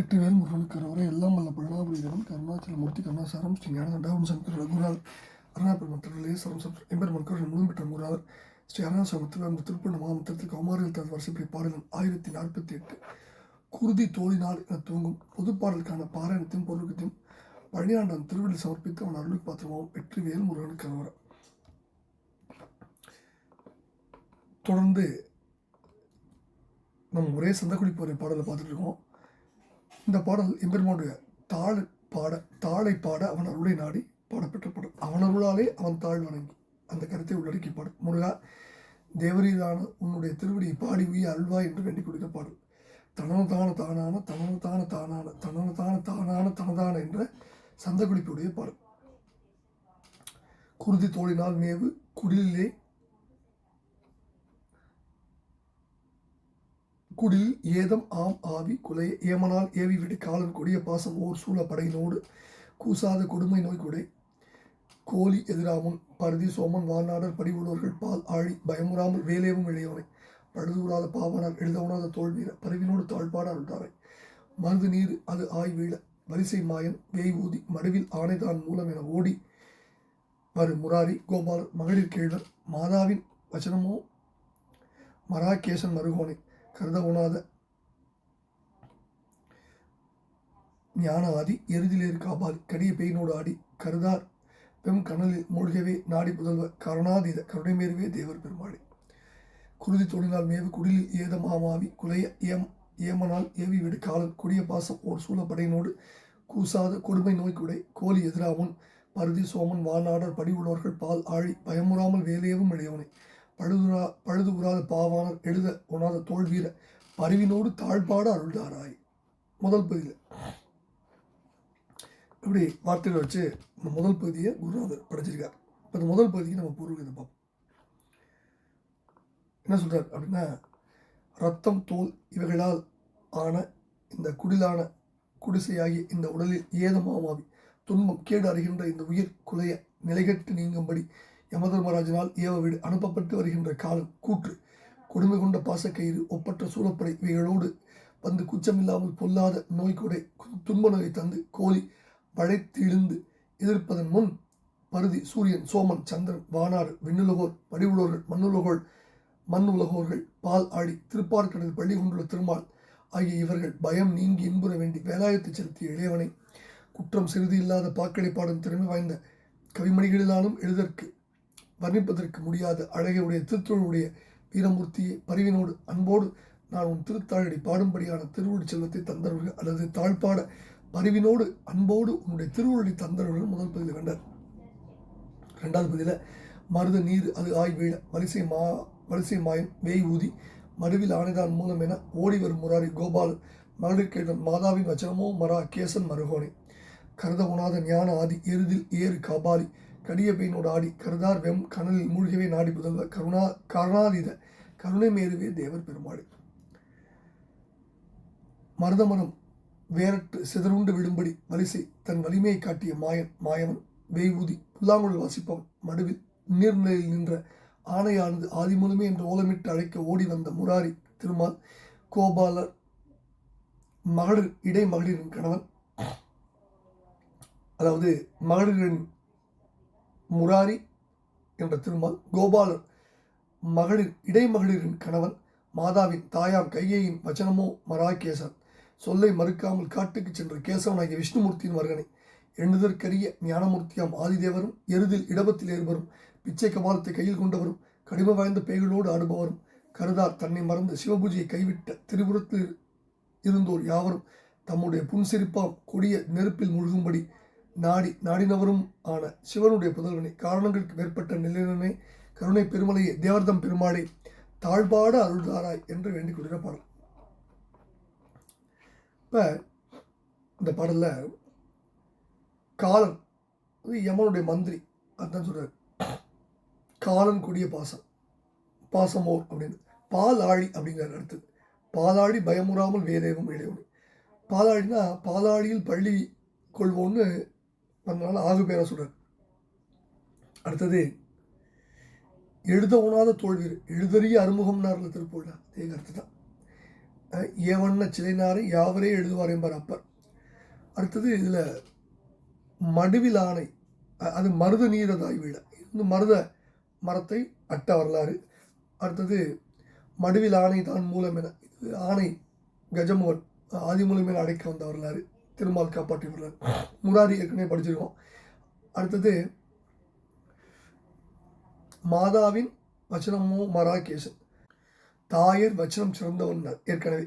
வெற்றிவேல் முருகனுக்கிறவரை எல்லாம் வல்ல பழனாபுரிதவன் கருணாச்சலமூர்த்தி கருணாசாரம் ஸ்ரீ ஞானகண்டாவும் சங்கர ரகுநாதர் அருணாபெருமத்திலே சரம் சம் எம்பெருமன்கர் முழும் பெற்ற முறார் ஸ்ரீ அருணாசமத்தில் அந்த திருப்பண்ண மாமத்திரத்தில் கௌமாரியில் தன் வரிசைப்படி பாடல் ஆயிரத்தி நாற்பத்தி எட்டு குருதி தோழினால் என தூங்கும் பொதுப்பாடலுக்கான பாராயணத்தையும் பொருளுக்கத்தையும் பழனியாண்டன் திருவள்ளி சமர்ப்பித்து அவன் அருளுக்கு பாத்திரமாகவும் வெற்றிவேல் முருகனுக்கு கருவர தொடர்ந்து நம்ம ஒரே சந்தக்குடி போகிற பாடலை பார்த்துட்டு இருக்கோம். இந்த பாடல் எம்பெருமானுடைய தாழ பாட தாளை பாட அவன் அருளை நாடி பாடப்பெற்ற பாடல் அவன் அருளாலே அவன் தாழ் வணங்கி அந்த கருத்தை உள்ளடக்கி பாடும் முருகா தேவரீதான உன்னுடைய திருவடியை பாடி உய அல்வா என்று வேண்டிக் கொடுத்த பாடல். தனன தான தானான தனன தான தானான தனன தான தானான தனதான என்ற சந்தகுடிப்புடைய பாடல். குருதி தோழினால் மேவு குடிலே குடி ஏதம் ஆம் ஆவி குலை. ஏமனால் ஏவி விடு காலன் கொடிய பாசம் ஓர் சூழ படையினோடு கூசாத கொடுமை நோய் கொடை. கோலி எதிராமன் பருதி சோமன் வானாடர் படிவுள்ளவர்கள் பால் ஆழி பயமுறாமல் வேலேவும் இளையவனை பழுதூராத பாவனார் எழுதவனாத தோல்வீர பருவினோடு தாழ்பாட அருள்தாரை மருது நீர் அது ஆய் வீழ. வரிசை மாயன் வேய் ஊதி மடுவில் ஆணைதான் மூலம் என ஓடி வரு முராரி கோபாலர் மகளிர் கேழ்வர் மாதாவின் வச்சனமோ மராகேசன் மருகோனை. கருதக்கூடாத. ஞான ஆதி எருதிலேர் காபால் கடிய பெயினோடு ஆடி கருதார். பெம் கனலில் மூழ்கவே நாடி புதல்வர். கருணாதீத கருணைமேறுவே தேவர் பெருமாளே. குருதி தொழிலால் மேவு குடிலில் ஏத மாமாவி குலைய ஏம் ஏமனால் ஏவி விடு காலன் கொடிய பாசம் ஓர் சூழப்படையினோடு கூசாத கொடுமை நோய்க்குடை. கோலி எதிராமுன் பருதி சோமன் வானாடர் படிவுள்ளவர்கள் பால் ஆழி பயமுறாமல் வேலையவும் இளையவனை பழுதுரா பழுது உறாத பாவானர் எழுத உணாத தோல்வீர பரிவினோடு தாழ்பாடு அருள்தாராய் முதல் பகுதியில். இப்படி வார்த்தைகளை வச்சு இந்த முதல் பகுதியை குருநாதர் படைச்சிருக்கார். இப்போ இந்த முதல் பகுதிக்கு நம்ம பூர்வீகத்தை பார்ப்போம். என்ன சொல்றார் அப்படின்னா ரத்தம் தோல் இவைகளால் ஆன இந்த குடிலான குடிசையாகிய இந்த உடலில் ஏதமாமாவி துன்பம் கேடு அறிகின்ற இந்த உயிர் குலைய நிலைகட்டு நீங்கும்படி யமதர்மராஜனால் ஏவ வீடு அனுப்பப்பட்டு வருகின்ற காலம் கூற்று. கொடுமை கொண்ட பாசக்கயிறு ஒப்பற்ற சூழப்படை இவைகளோடு வந்து குச்சமில்லாமல் பொல்லாத நோய் துன்ப நோயை தந்து கோழி வளைத்திழுந்து எதிர்ப்பதன் முன் பருதி சூரியன் சோமன் சந்திரன் வானாறு விண்ணுலகோர் படிவுலோர்கள் மண்ணுலகோள் மண் உலகோர்கள் பால் ஆடி திருப்பார்க்கடல் பள்ளி கொண்டுள்ள திருமால் ஆகிய இவர்கள் பயம் நீங்கி இன்புற வேண்டி வேலாயத்தை செலுத்திய இளையவனை குற்றம் சிறிது இல்லாத பாக்களை பாடும் திறமை வாய்ந்த கவிமணிகளிலாலும் எழுதற்கு வர்ணிப்பதற்கு முடியாத அழகையுடைய திருத்தொழுடைய வீரமூர்த்தியை பரிவினோடு அன்போடு நான் உன் திருத்தாழடி பாடும்படியான திருவுருள் செல்வத்தை தந்தவர்கள் அல்லது தாழ்பாட பரிவினோடு அன்போடு உன்னுடைய திருவுருளை தந்தவர்கள் முதல் பகுதியில் கண்டார். ரெண்டாவது பகுதியில் மருத நீர் அது ஆய் வீழ வரிசை மா வரிசை மாயம் வேய் ஊதி மடுவில் ஆணைதான் மூலம் என ஓடி வரும் முராரி கோபால் மகளிர் கேட்டன் மாதாவின் வச்சனமோ மரா கேசன் மருகோனே. கருத உணாத ஞான ஆதி எருதில் ஏறு காபாலி கடிய பெயினோடு ஆடி கருதார் வெம் கனலில் மூழ்கவே நாடி புதல்வ கருணா கருணாதீத கருணை மேறுவே தேவர் பெருமாள். மருதமரம் வேரட்டு சிதறுண்டு விடும்படி வரிசை தன் வலிமையை காட்டிய மாயன் மாயவன் வேய்வூதி புல்லாங்குழல் வாசிப்பவன் மடுவில் நீர்நிலையில் நின்ற ஆணையானது ஆதிமூலமே என்று ஓலமிட்டு அழைக்க ஓடி வந்த முராரி திருமால் கோபாலர் மகளிர் இடை மகளிரின் கணவன். அதாவது மகளிரின் முராரி என்ற திருமால் கோபாலர் மகளிர் இடைமகளிரின் கணவன் மாதாவின் தாயார் கையையின் வச்சனமோ மராகேசன். சொல்லை மறுக்காமல் காட்டுக்கு சென்ற கேசவனாகிய விஷ்ணுமூர்த்தியின் மருகனை எண்ணுதற்கரிய ஞானமூர்த்தியாம் ஆதிதேவரும் எருதில் இடபத்தில் ஏறுவரும் பிச்சை கபாலத்தை கையில் கொண்டவரும் கடிம வாய்ந்த பேய்களோடு ஆடுபவரும் கருதார் தன்னை மறந்து சிவபூஜையை கைவிட்ட திரிபுரத்தில் இருந்தோர் யாவரும் தம்முடைய புன்சிரிப்பாம் கொடிய நெருப்பில் முழுகும்படி நாடி நாடினவரும் ஆன சிவனுடைய புதல்வனை காரணங்களுக்கு மேற்பட்ட நிலையினே கருணை பெருமலையை தேவர்தம் பெருமாளை தாழ்பாடு அருள்தாராய் என்று வேண்டிக் கொள்கிற பாடல். இப்போ இந்த பாடலில் காலன் அது யமனுடைய மந்திரி அதுதான் சொல்கிறார் காலன் கொடிய பாசம் பாசமோர் அப்படின்னு. பாலாழி ஆழி அப்படிங்கிற அடுத்தது பாலாழி பயமுறாமல் வேதேவம் இளையவனு. பாலாழினா பாலாழியில் பள்ளி கொள்வோன்னு அதனால் ஆகு பேர சொல்கிறார் அடுத்தது எழுத உணாத தோல்வீர் எழுதறிய அறுமுகம்னார்ல திருப்பூர்ல. அதே கருத்து தான் ஏவண்ண சிலைனாரை யாவரே எழுதுவார் என்பார் அப்பர். அடுத்தது இதில் மடுவில் ஆணை அது மருத நீரதாய் வீட இந்த மருத மரத்தை அட்ட வரலாறு. அடுத்தது மடுவில் ஆணை தான் மூலம் என இது ஆணை கஜமுகன் ஆதிமூலம் என அடைக்க வந்த வரலாறு. திருமால் காப்பாற்றி விடுறார் முராரி ஏற்கனவே படிச்சிருக்கோம். அடுத்தது மாதாவின் வச்சனமோ மராகேசன். தாயர் வச்சனம் சிறந்தவன் ஏற்கனவே.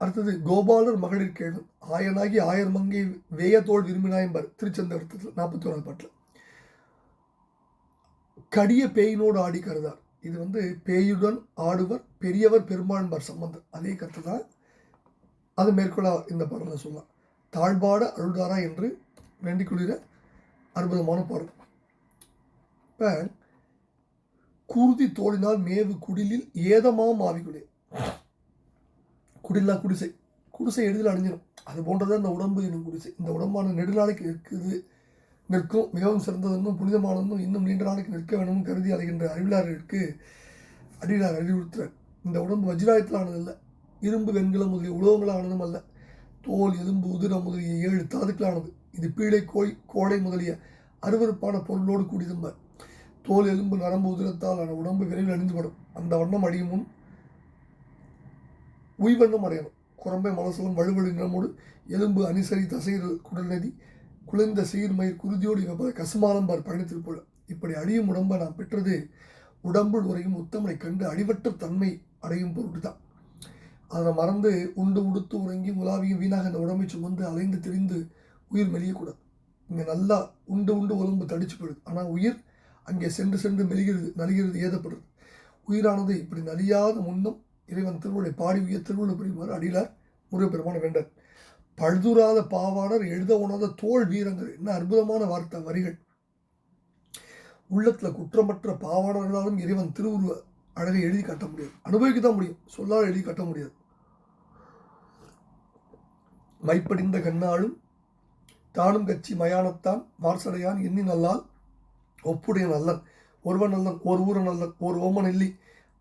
அடுத்தது கோபாலர் மகளிர் கேள்வன் ஆயனாகி ஆயர் மங்கை வேயத்தோள் விரும்பினாயம்பர் திருச்செந்தவரத்தில் நாற்பத்தி ஓராது பாட்டில். கடிய பேயினோடு ஆடி கருதார். இது வந்து பேயுடன் ஆடுவர் பெரியவர் பெருமாள்பார் சம்பந்தம் அதே கருத்து தான் அது மேற்கொள்ள இந்த பாடலில் சொல்லலாம். தாழ்பாட அழுதாரா என்று வேண்டிக் கொள்கிற அற்புதமான பாடல். இப்போ குருதி தோழினால் மேவு குடிலில் ஏதமாம் ஆவிக்குடியே குடிலா குடிசை. குடிசை எளிதில் அடைஞ்சிடும் அது போன்றதான் இந்த உடம்பு என்னும் குடிசை. இந்த உடம்பான நெடுநாளைக்கு இருக்குது நிற்கும். மிகவும் சிறந்ததென்னும் புனிதமானதும் இன்னும் நீண்ட நாளைக்கு நிற்க வேணும்னு கருதி அலைகின்ற அறிவிலாளர்களுக்கு அடியார் அறிவுறுத்துறார் இந்த உடம்பு வஜ்ராயத்திலானது அல்ல இரும்பு வெண்கலம் முதலிய உலோகங்களானதும் அல்ல. தோல் எலும்பு உதிரம் முதலிய ஏழு தாதுக்களானது. இது பீடை கோய் கோடை முதலிய அருவருப்பான பொருளோடு கூடியதும்பர் தோல் எலும்பு நரம்பு உதிரத்தால் ஆன உடம்பு விரைவில் அணிந்துபடும் அந்த வண்ணம் அடியும் முன் உய்வண்ணம் அடையணும் குரம்பை மலசலம் வலுவழு நிறமோடு எலும்பு அணிசரி தசைகள் குடல்நதி குளிர்ந்த சீர்மயிர் குருதியோடு இவப்ப கசுமாலம்பார் பயணித்திருப்போல இப்படி அழியும் உடம்பை நாம் பெற்றது உடம்புள் உரையும் உத்தமனை கண்டு அடிவற்ற தன்மை அடையும் பொருட்டு தான் அதை மறந்து உண்டு உடுத்து உறங்கி உலாவியும் வீணாக இந்த உடம்பை சுமந்து அலைந்து திரிந்து உயிர் மெலியக்கூடாது. இங்கே நல்லா உண்டு உண்டு உடம்பு தடிச்சு போயிடுது. ஆனால் உயிர் அங்கே சென்று சென்று மெலிகிறது நலிகிறது ஏதப்படுது. உயிரானது இப்படி நலியாத முன்னும் இறைவன் திருவுளை பாடி உயர் திருவுள்ள புரியுமாறு அடியிலார் முருகப்பெருமான வேண்டர். பழுதுறாத பாவாணர் எழுத உணர்ந்த தோல் வீரங்கள். என்ன அற்புதமான வார்த்தை வரிகள். உள்ளத்தில் குற்றமற்ற பாவாடர்களாலும் இறைவன் திருவுருவ அழகை எழுதி காட்ட முடியாது அனுபவிக்க தான் முடியும். சொல்லால் எழுதி காட்ட முடியாது. மைப்படிந்த கண்ணாலும் தானும் கட்சி மயானத்தான் மார்சடையான் எண்ணி நல்லால் ஒப்புடைய நல்லன் ஒருவன் நல்லன் ஒரு ஊர நல்லன் ஒரு ஓமன் இல்லி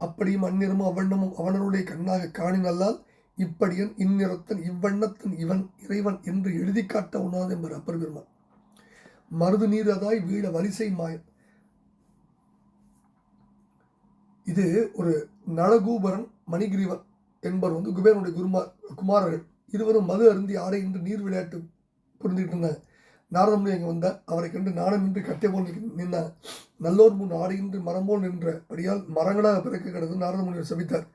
அப்படியும் அந்நிறமும் அவ்வண்ணமும் அவனருடைய கண்ணாக காணி நல்லால் இப்படியன் இந்நிறத்தன் இவ்வண்ணத்தன் இவன் இறைவன் என்று எழுதி காட்ட உண்ணாது என்பர் அப்பர் பெருமான் மருது நீரதாய் வீட வரிசை மாயன். இது ஒரு நலகூபரன் மணிகிரீவன் என்பவர் வந்து குபேரனுடைய குருமார் குமாரர்கள். இருவரும் மது அருந்தி ஆடை என்று நீர் விளையாட்டு புரிந்துகிட்டு இருந்தாங்க நாரதமுனி அங்கே வந்தார். அவரை கண்டு நாணமின்றி கட்டை போல் நிக்க- நின்றார். நல்லோர் முன் ஆடையின்றி மரம் போல் நின்றபடியால் மரங்களாக பிறக்க கிடந்து நாரதமுனிவர் சபித்தார்.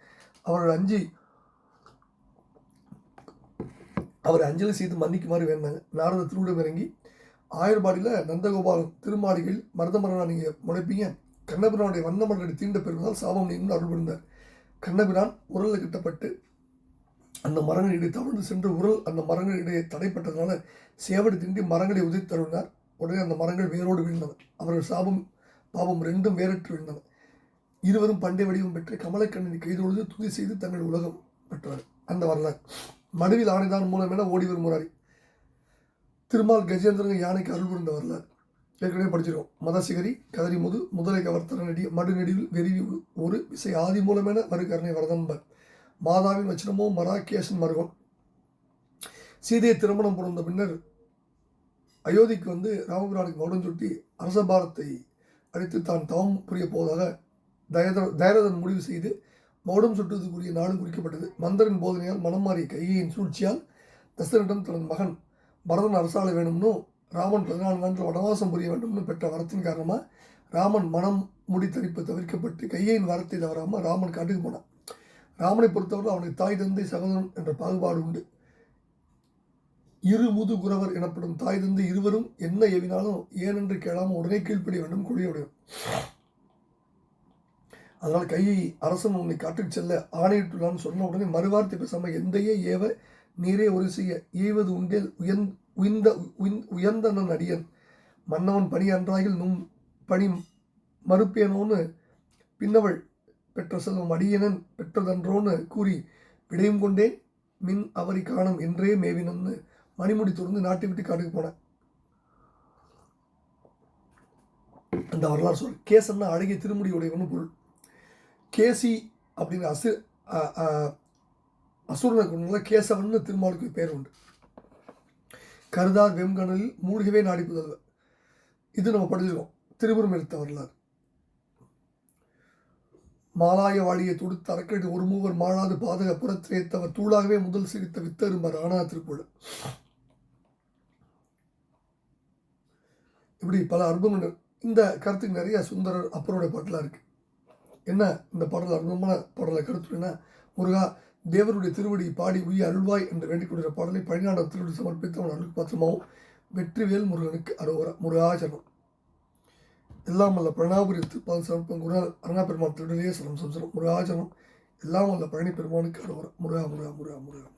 அவர்கள் அஞ்சி அவரை அஞ்சலி செய்து மன்னிக்குமாறு வேண்டாங்க நாரத திருவிடம் இறங்கி ஆயர்பாடியில் நந்தகோபாலன் திருமாளிகள் மருதமரனா நீங்கள் முளைப்பீங்க. கண்ணபிரானுடைய வண்ணமலரை தீண்ட பெறுவதால் சாபம் நீங்கன்னு அருள் புரிந்தார். கண்ணபிரான் உரலில் கிட்டப்பட்டு அந்த மரங்கள் இடையே தவழ்ந்து சென்று உரல் அந்த மரங்கள் இடையே தடைப்பட்டதுனால சேவடி திண்டி மரங்களை உதித்தருளினார் உடனே அந்த மரங்கள் வேரோடு வீழ்ந்தன. அவர்கள் சாபம் பாவம் ரெண்டும் வேறற்று விழுந்தன. இருவரும் பண்டை வடிவம் பெற்று கமலக்கண்ணனை கைதொழுது துதி செய்து தங்கள் உலகம் பெற்றார் அந்த வரலாறு. மடுவில் ஆணைதான் மூலம் என ஓடி வரும் முராரி. திருமால் கஜேந்திரன் யானைக்கு அருள் புரிந்த வரலாறு. ஏற்கனவே படிச்சிருக்கோம். மதசிகரி கதறி முது முதலை கவர்த்தர நெடிய மடு நெடிவில் வெறிவி ஒரு விசை ஆதி மூலமென மறுகரணை வரதம்பர். மாதாவின் வச்சனமோ மராக்கேசன் மருகன் சீதையை திருமணம் புரிந்த பின்னர் அயோத்திக்கு வந்து ராமபிரானுக்கு மௌடம் சுட்டி அரசபாரத்தை அழித்து தான் தவம் புரிய போவதாக தயதர தயரதன் முடிவு செய்து மௌடம் சுட்டுவதற்குரிய நாடு குறிக்கப்பட்டது. மந்தரின் போதனையால் மனம் மாறிய கையின் சூழ்ச்சியால் தசரனிடம் தனது மகன் பரதன் அரசாள வேணும்னு ராமன் பதினாலு நாட்கள் வனவாசம் புரிய வேண்டும்னு பெற்ற வரத்தின் காரணமாக ராமன் மனம் முடித்தரிப்பு தவிர்க்கப்பட்டு கையின் வரத்தை தவறாமல் ராமன் காட்டுக்கு போனான். ராமனை பொறுத்தவரை அவனுக்கு தாய் தந்தை சகோதரன் என்ற பாகுபாடு உண்டு. இரு முதுகுரவர் எனப்படும் தாய் தந்தை இருவரும் என்ன ஏவினாலும் ஏனென்று கேளாமல் உடனே கீழ்ப்படிய வேண்டும் கொடியுடையும் அதனால் கையை அரசன் உன்னை காட்டுக்கு செல்ல ஆணையிட்டுள்ளான்னு சொன்ன உடனே மறுவார்த்தை பேசாமல் எந்தையே ஏவ நீரே ஒரு செய்ய ஏவது உண்டேல் உயர்ந் உயர்ந்த- உயர்ந்தனன் அடியன். மன்னவன் பணி அன்றாயில் நும் பணி மறுப்பேனோன்னு பின்னவள் பெற்ற செல்வம் அடியனன் பெற்றதன்றோன்னு கூறி விடையும் கொண்டேன். மின் அவரை காணும் என்றே மேவினன்னு மணிமுடி துறந்து நாட்டை விட்டு காட்டுக்கு போனேன். அந்த வரலாறு சொல். கேசன்னா அழகிய திருமுடி உடையவனு பொருள். கேசி அப்படிங்கிற அசு அசுரனை கொண்டனால கேசவன் திருமாலுக்கு பேர் உண்டு. கருதார் வெம்கணலில் மூழ்கவே நாடி புதல்வர். இது நம்ம படிச்சிருக்கோம். திருபுரம் எடுத்த வரலாறு. மாலாய வாழியை தொடுத்து அரக்கடி ஒரு மூவர் மாழாது பாதக புறத்திரைத்தவர் தூளாகவே முதல் சிரித்த வித்தரும்பர் ஆனா திருக்குழு இப்படி பல அற்புதங்கள் இந்த கருத்துக்கு நிறைய சுந்தரர் அப்பரோட பாட்டெலாம் இருக்குது என்ன இந்த பாடல் அற்புதமான பாடலை கருத்து என்ன? முருகா தேவருடைய திருவடி பாடி உய அருள்வாய் என்று வேண்டிக் பாடலை பழனியாண்ட திருவடி சமர்ப்பித்து அவன் அருள் பாத்திரமாவும் வெற்றிவேல் முருகனுக்கு அரோகரா. முருகாச்சரணம் எல்லாம் வல்ல பிரணாபுரி திருப்பால் சமர்ப்பம் குரு அருணா பெருமாள் திருடலே சரம் சம்சரம் முருகாச்சரணம் எல்லாம் வல்ல பழனி பெருமானுக்கு அரோகரா முருகா முருகா முருகா முருகா.